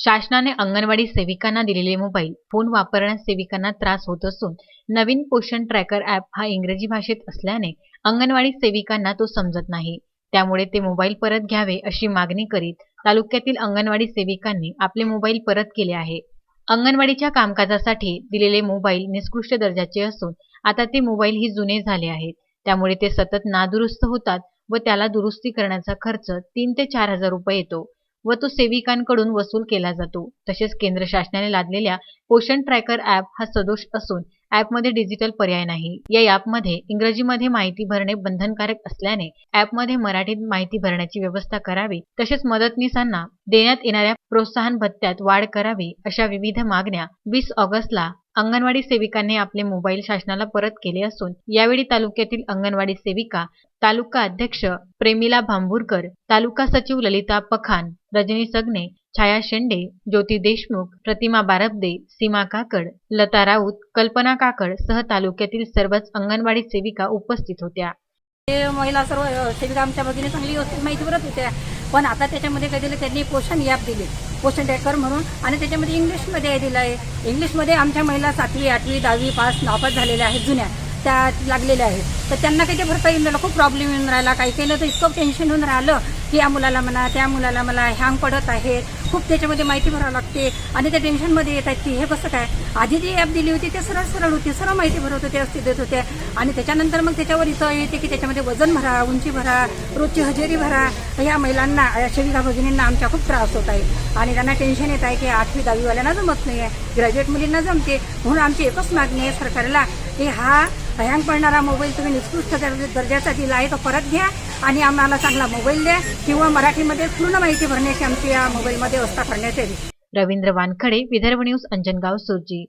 शासनाने अंगणवाडी सेविकांना दिलेले मोबाईल फोन वापरण्यास सेविकांना त्रास होत असून नवीन पोषण ट्रॅकर ॲप हा इंग्रजी भाषेत असल्याने अंगणवाडी सेविकांना तो समजत नाही. त्यामुळे ते मोबाईल परत घ्यावे अशी मागणी करीत तालुक्यातील अंगणवाडी सेविकांनी आपले मोबाईल परत केले आहे. अंगणवाडीच्या कामकाजासाठी दिलेले मोबाईल निकृष्ट दर्जाचे असून आता ते मोबाईल ही जुने झाले आहेत. त्यामुळे ते सतत नादुरुस्त होतात व त्याला दुरुस्ती करण्याचा खर्च तीन ते चार हजार रुपये येतो. व तो सेविकांकडून वसूल केला जातो. तसेच केंद्र शासनाने लादलेल्या पोषण ट्रॅकर ॲप हा सदोष असून ॲपमध्ये डिजिटल पर्याय नाही. या ॲपमध्ये इंग्रजीमध्ये माहिती भरणे बंधनकारक असल्याने ॲपमध्ये मराठीत माहिती भरण्याची व्यवस्था करावी तसेच मदतनीसांना देण्यात येणाऱ्या प्रोत्साहन भत्त्यात वाढ करावी अशा विविध मागण्या वीस ऑगस्टला अंगणवाडी सेविकांनी आपले मोबाईल शासनाला परत केले असून यावेळी तालुक्यातील अंगणवाडी सेविका तालुका अध्यक्ष प्रेमिला भांबूरकर तालुका सचिव ललिता पखान रजनी सगने छाया शेंडे ज्योती देशमुख प्रतिमा बारबदे सीमा काकड लता राऊत कल्पना काकड सह तालुक्यातील सर्वच अंगणवाडी सेविका उपस्थित होत्या. ते महिला सर्व सेविका आमच्या भगिनी चांगली व्यवस्थित माहिती भरत होत्या. पण आता त्याच्यामध्ये कधी त्यांनी पोषण ॲप दिले. पोषण ट्रॅकर म्हणून. आणि त्याच्यामध्ये इंग्लिशमध्ये दिलं आहे. इंग्लिशमध्ये आमच्या महिला सातवी आठवी दहावी पास नापास झालेल्या आहेत जुन्या. त्या लागलेल्या आहेत. तर त्यांना काही ते भरता येऊन राहिला खूप प्रॉब्लेम येऊन राहिला. काही केलं तर इतकं टेन्शन होऊन राहिलं. की या मुलाला म्हणा त्या मुलाला मला हँग पडत आहे. खूप त्याच्यामध्ये माहिती भरावं लागते. आणि त्या टेन्शनमध्ये येत आहेत की हे कसं काय? आधी जी ॲप दिली होती ते सरळ सरळ होती. सरळ माहिती भरत होते असते देत होते. आणि त्याच्यानंतर मग त्याच्यावर इथं येते की त्याच्यामध्ये वजन भरा उंची भरा रोजची हजेरी भरा. या महिलांना या भगिनींना आमच्या खूप त्रास होत आहे. आणि त्यांना टेन्शन येत आहे की आठवी दहावीवाल्यांना जमत नाही आहे ग्रॅज्युएट मुलींना जमते. म्हणून आमची एकच मागणी आहे सरकारला की हा हँग पडणारा मोबाईल तुम्ही निकृष्ट दर्जाचा दिला आहे तो परत घ्या. आणि आम्हाला चांगला मोबाईल द्या किंवा मराठीमध्ये पूर्ण माहिती भरण्याची आमची या मोबाईलमध्ये व्यवस्था करण्यात यावी. रवींद्र वानखडे विदर्भ न्यूज अंजनगाव सुरजी